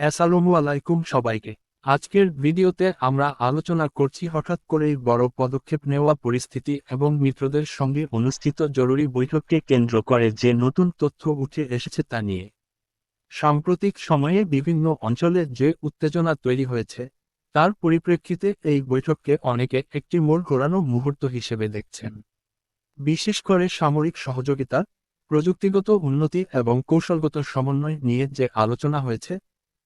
আসসালামু আলাইকুম সবাইকে। আজকের ভিডিওতে আমরা আলোচনা করছি হঠাৎ করেই বড় পদক্ষেপ নেওয়া পরিস্থিতি এবং মিত্রদের সঙ্গে অনুষ্ঠিত জরুরি বৈঠককে কেন্দ্র করে যে নতুন তথ্য উঠে এসেছে তা নিয়ে। সাম্প্রতিক সময়ে বিভিন্ন অঞ্চলে যে উত্তেজনা তৈরি হয়েছে, তার পরিপ্রেক্ষিতে এই বৈঠককে অনেকে একটি মোড় ঘোরানো মুহূর্ত হিসেবে দেখছেন। বিশেষ করে সামরিক সহযোগিতা, প্রযুক্তিগত উন্নতি এবং কৌশলগত সমন্বয় নিয়ে যে আলোচনা হয়েছে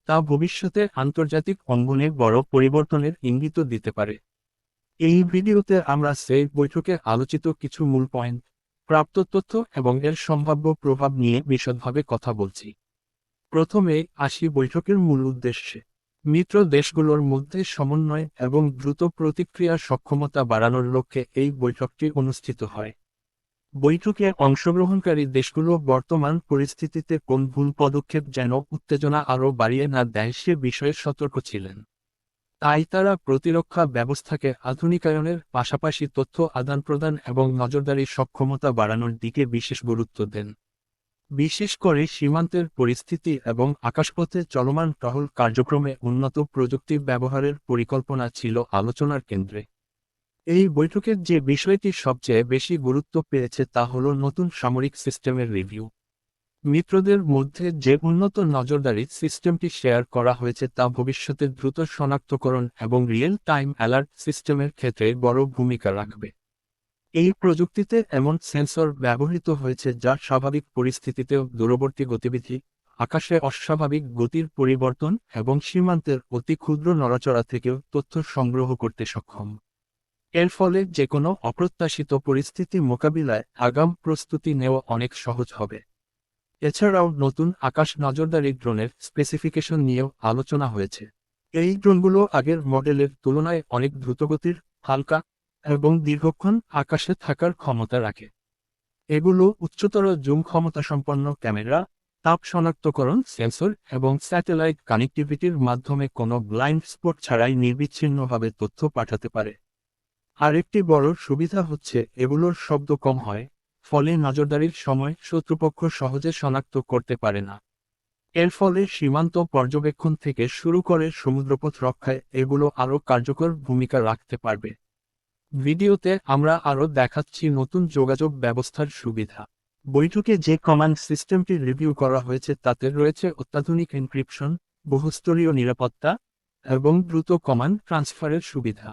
তা ভবিষ্যতে আন্তর্জাতিক অঙ্গনে বড় পরিবর্তনের ইঙ্গিত দিতে পারে। এই ভিডিওতে আমরা সেই বৈঠকে আলোচিত কিছু মূল পয়েন্ট, প্রাপ্ত তথ্য এবং এর সম্ভাব্য প্রভাব নিয়ে বিশদভাবে কথা বলছি। প্রথমে আসি বৈঠকের মূল উদ্দেশ্যে। মিত্র দেশগুলোর মধ্যে সমন্বয় এবং দ্রুত প্রতিক্রিয়ার সক্ষমতা বাড়ানোর লক্ষ্যে এই বৈঠকটি অনুষ্ঠিত হয়। বৈঠকে অংশগ্রহণকারী দেশগুলো বর্তমান পরিস্থিতিতে কোন ভুল পদক্ষেপ যেন উত্তেজনা আরও বাড়িয়ে না দেয় সে বিষয়ে সতর্ক ছিলেন। তাই তারা প্রতিরক্ষা ব্যবস্থাকে আধুনিকায়নের পাশাপাশি তথ্য আদান প্রদান এবং নজরদারি সক্ষমতা বাড়ানোর দিকে বিশেষ গুরুত্ব দেন। বিশেষ করে সীমান্তের পরিস্থিতি এবং আকাশপথে চলমান টহল কার্যক্রমে উন্নত প্রযুক্তি ব্যবহারের পরিকল্পনা ছিল আলোচনার কেন্দ্রে। এই বৈঠকের যে বিষয়টি সবচেয়ে বেশি গুরুত্ব পেয়েছে তা হল নতুন সামরিক সিস্টেমের রিভিউ। মিত্রদের মধ্যে যে উন্নত নজরদারি সিস্টেমটি শেয়ার করা হয়েছে তা ভবিষ্যতে দ্রুত শনাক্তকরণ এবং রিয়েল টাইম অ্যালার্ট সিস্টেমের ক্ষেত্রে বড় ভূমিকা রাখবে। এই প্রযুক্তিতে এমন সেন্সর ব্যবহৃত হয়েছে যা স্বাভাবিক পরিস্থিতিতেও দূরবর্তী গতিবিধি, আকাশে অস্বাভাবিক গতির পরিবর্তন এবং সীমান্তের অতি ক্ষুদ্র নড়াচড়া থেকেও তথ্য সংগ্রহ করতে সক্ষম। এর ফলে যে কোনো অপ্রত্যাশিত পরিস্থিতি মোকাবিলায় আগাম প্রস্তুতি নেওয়া অনেক সহজ হবে। এছাড়াও নতুন আকাশ নজরদারি ড্রোনের স্পেসিফিকেশন নিয়েও আলোচনা হয়েছে। এই ড্রোনগুলো আগের মডেলের তুলনায় অনেক দ্রুতগতির, হালকা এবং দীর্ঘক্ষণ আকাশে থাকার ক্ষমতা রাখে। এগুলো উচ্চতর জুম ক্ষমতা সম্পন্ন ক্যামেরা, তাপ শনাক্তকরণ সেন্সর এবং স্যাটেলাইট কানেক্টিভিটির মাধ্যমে কোনো ব্লাইন্ড স্পট ছাড়াই নির্বিচ্ছিন্নভাবে তথ্য পাঠাতে পারে। আরেকটি বড় সুবিধা হচ্ছে, এগুলোর শব্দ কম হয়, ফলে নজরদারির সময় শত্রুপক্ষ সহজে শনাক্ত করতে পারে না। এর ফলে সীমান্ত পর্যবেক্ষণ থেকে শুরু করে সমুদ্রপথ রক্ষায় এগুলো আরও কার্যকর ভূমিকা রাখতে পারবে। ভিডিওতে আমরা আরও দেখাচ্ছি নতুন যোগাযোগ ব্যবস্থার সুবিধা। বৈঠকে যে কমান্ড সিস্টেমটি রিভিউ করা হয়েছে তাতে রয়েছে অত্যাধুনিক এনক্রিপশন, বহুস্তরীয় নিরাপত্তা এবং দ্রুত কমান্ড ট্রান্সফারের সুবিধা।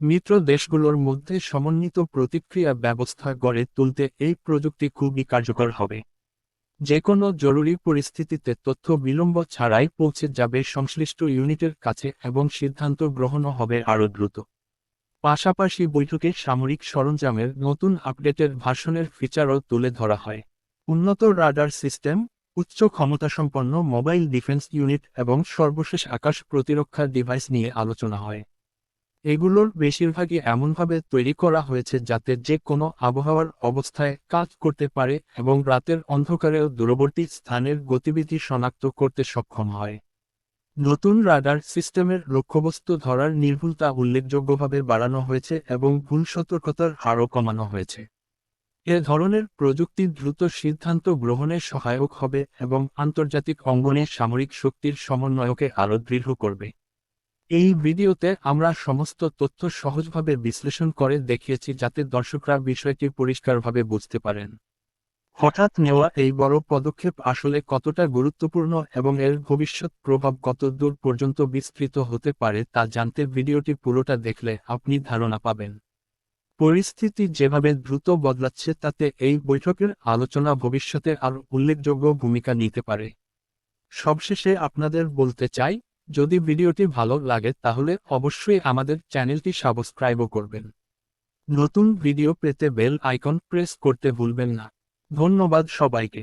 মিত্র দেশগুলোর মধ্যে সমন্বিত প্রতিক্রিয়া ব্যবস্থা গড়ে তুলতে এই প্রযুক্তি খুবই কার্যকর হবে। যে কোনো জরুরি পরিস্থিতিতে তথ্য বিলম্ব ছাড়াই পৌঁছে যাবে সংশ্লিষ্ট ইউনিটের কাছে এবং সিদ্ধান্ত গ্রহণও হবে আরও দ্রুত। পাশাপাশি বৈঠকে সামরিক সরঞ্জামের নতুন আপডেটের ভাষণের ফিচারও তুলে ধরা হয়। উন্নত রাডার সিস্টেম, উচ্চ ক্ষমতাসম্পন্ন মোবাইল ডিফেন্স ইউনিট এবং সর্বশেষ আকাশ প্রতিরক্ষা ডিভাইস নিয়ে আলোচনা হয়। এগুলোর বেশিরভাগই এমনভাবে তৈরি করা হয়েছে যাতে যে কোনো আবহাওয়ার অবস্থায় কাজ করতে পারে এবং রাতের অন্ধকারেও দূরবর্তী স্থানের গতিবিধি শনাক্ত করতে সক্ষম হয়। নতুন রাডার সিস্টেমের লক্ষ্যবস্তু ধরার নির্ভুলতা উল্লেখযোগ্যভাবে বাড়ানো হয়েছে এবং ভুল সতর্কতার হারও কমানো হয়েছে। এ ধরনের প্রযুক্তি দ্রুত সিদ্ধান্ত গ্রহণে সহায়ক হবে এবং আন্তর্জাতিক অঙ্গনে সামরিক শক্তির সমন্বয়কে আরও দৃঢ় করবে। এই ভিডিওতে আমরা সমস্ত তথ্য সহজভাবে বিশ্লেষণ করে দেখিয়েছি যাতে দর্শকরা বিষয়টি পরিষ্কারভাবে বুঝতে পারেন। হঠাৎ নেওয়া এই বড় পদক্ষেপ আসলে কতটা গুরুত্বপূর্ণ এবং এর ভবিষ্যৎ প্রভাব কত দূর পর্যন্ত বিস্তৃত হতে পারে তা জানতে ভিডিওটি পুরোটা দেখলে আপনি ধারণা পাবেন। পরিস্থিতি যেভাবে দ্রুত বদলাচ্ছে তাতে এই বৈঠকের আলোচনা ভবিষ্যতে আরও উল্লেখযোগ্য ভূমিকা নিতে পারে। সবশেষে আপনাদের বলতে চাই যদি ভিডিওটি ভালো লাগে তাহলে অবশ্যই আমাদের চ্যানেলটি সাবস্ক্রাইবও করবেন। নতুন ভিডিও পেতে বেল আইকন প্রেস করতে ভুলবেন না। ধন্যবাদ সবাইকে।